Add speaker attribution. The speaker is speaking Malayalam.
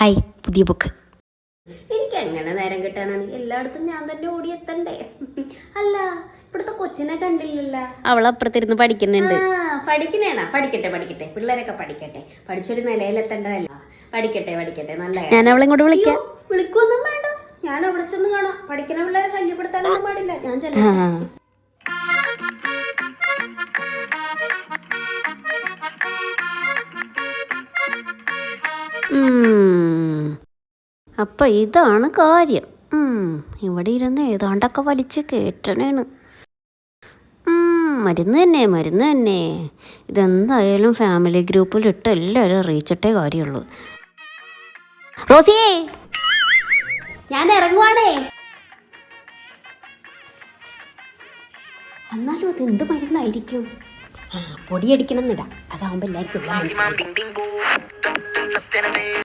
Speaker 1: ഹായ് പുതിയ ബുക്ക്
Speaker 2: എനിക്ക് എങ്ങനെ നേരം കിട്ടാനാണ്? എല്ലായിടത്തും ഞാൻ തന്നെ ഓടിയെത്തണ്ടേ? അല്ല ഇവിടുത്തെ കൊച്ചിനെ കണ്ടില്ലല്ലോ.
Speaker 1: അവൾ അപ്പുറത്തിരുന്ന് പഠിക്കുന്നുണ്ട്
Speaker 2: പഠിക്കണേണ പഠിക്കട്ടെ പഠിക്കട്ടെ. പിള്ളേരൊക്കെ പഠിക്കട്ടെ. പഠിച്ചൊരു നിലയിലെത്തേണ്ടതല്ല. പഠിക്കട്ടെ പഠിക്കട്ടെ. നല്ല
Speaker 1: ഞാൻ അവളെ ഇങ്ങോട്ട് വിളിക്കാം.
Speaker 2: വിളിക്കൊന്നും വേണ്ട. ഞാൻ അവിടെ ചെന്ന് കാണാം. പഠിക്കുന്ന പിള്ളേരെ ശല്യപ്പെടുത്താനൊന്നും പാടില്ല. ഞാൻ ചെല്ലാം.
Speaker 1: ഉം. അപ്പൊ ഇതാണ് കാര്യം. ഇവിടെ ഇരുന്ന് ഏതാണ്ടൊക്കെ വലിച്ച് കയറ്റണേണ് മരുന്ന് തന്നെ മരുന്ന് തന്നെ. ഇതെന്തായാലും ഫാമിലി ഗ്രൂപ്പിലിട്ട് എല്ലാവരും അറിയിച്ചിട്ടേ കാര്യമുള്ളൂ റോസിയേ!
Speaker 2: ഞാൻ ഇറങ്ങുവാണേ. എന്നാലും അത് എന്ത് മരുന്നായിരിക്കും? പൊടിയടിക്കണം എന്നിടാ. അതാവുമ്പോ എല്ലാവർക്കും.